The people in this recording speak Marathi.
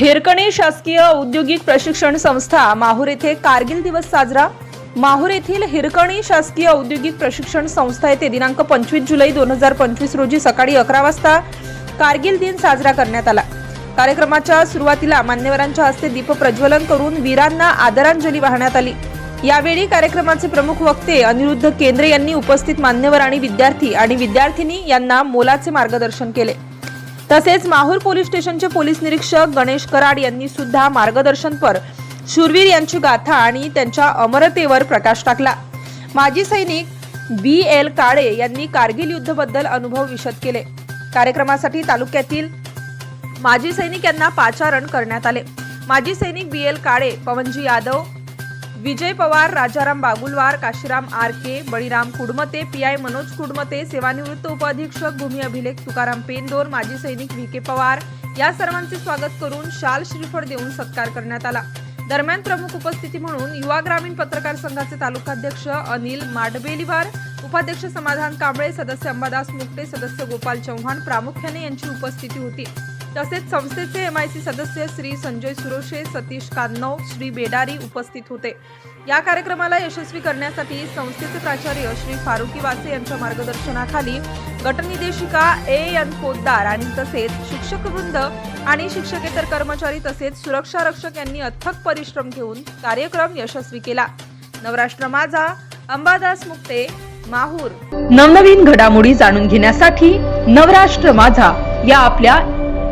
हिरकणी शासकीय औद्योगिक प्रशिक्षण संस्था माहूर येथे कारगिल दिवस साजरा. माहूर येथील हिरकणी शासकीय औद्योगिक प्रशिक्षण संस्था येथे दिनांक पंचवीस जुलै दोन हजार पंचवीस रोजी सकाळी अकरा वाजता कारगिल दिन साजरा करण्यात आला. कार्यक्रमाच्या सुरुवातीला मान्यवरांच्या हस्ते दीप प्रज्वलन करून वीरांना आदरांजली वाहण्यात आली. यावेळी कार्यक्रमाचे प्रमुख वक्ते अनिरुद्ध केंद्रे यांनी उपस्थित मान्यवर आणि विद्यार्थी आणि विद्यार्थिनी यांना मोलाचे मार्गदर्शन केले. तसेच माहूर पोलीस स्टेशनचे पोलीस निरीक्षक गणेश कराड यांनी सुद्धा मार्गदर्शनपर शूरवीर यांची गाथा आणि त्यांच्या अमरतेवर प्रकाश टाकला. माजी सैनिक बी एल काळे यांनी कारगिल युद्धबद्दल अनुभव विशद केले. कार्यक्रमासाठी तालुक्यातील माजी सैनिक यांना पाचारण करण्यात आले. माजी सैनिक B L Kale Pawanji Yadav Vijay Pawar Rajaram Bagulwar Kashiram R K Baliram Kudmate P I Manoj Kudmate सेवानिवृत्त उपअधीक्षक भूमी अभिलेख तुकाराम पेंदोर माजी सैनिक व्ही के पवार या सर्वांचे स्वागत करून शाल श्रीफळ देऊन सत्कार करण्यात आला. दरम्यान प्रमुख उपस्थिती म्हणून युवा ग्रामीण पत्रकार संघाचे तालुकाध्यक्ष अनिल माडबेलीवार उपाध्यक्ष समाधान कांबळे सदस्य अंबादास मुकटे सदस्य गोपाल चव्हाण प्रामुख्याने यांची उपस्थिती होती. तसेच संस्थेचे एम आय सी सदस्य श्री संजय सुरोशे सतीश कान्नव श्री बेडारी उपस्थित होते. या कार्यक्रमाला यशस्वी करण्यासाठी संस्थेचे प्राचार्य श्री फारुकी वासे यांच्या मार्गदर्शनाखाली गटनिदेशिका ए एन पोद्दार आणि तसेच शिक्षक वृंद आणि शिक्षकेतर कर्मचारी तसेच सुरक्षा रक्षक यांनी अथक परिश्रम घेऊन कार्यक्रम यशस्वी केला. नवराष्ट्र माझा अंबादास मुक्ते माहूर. नवनवीन घडामोडी जाणून घेण्यासाठी नवराष्ट्र माझा या आपल्या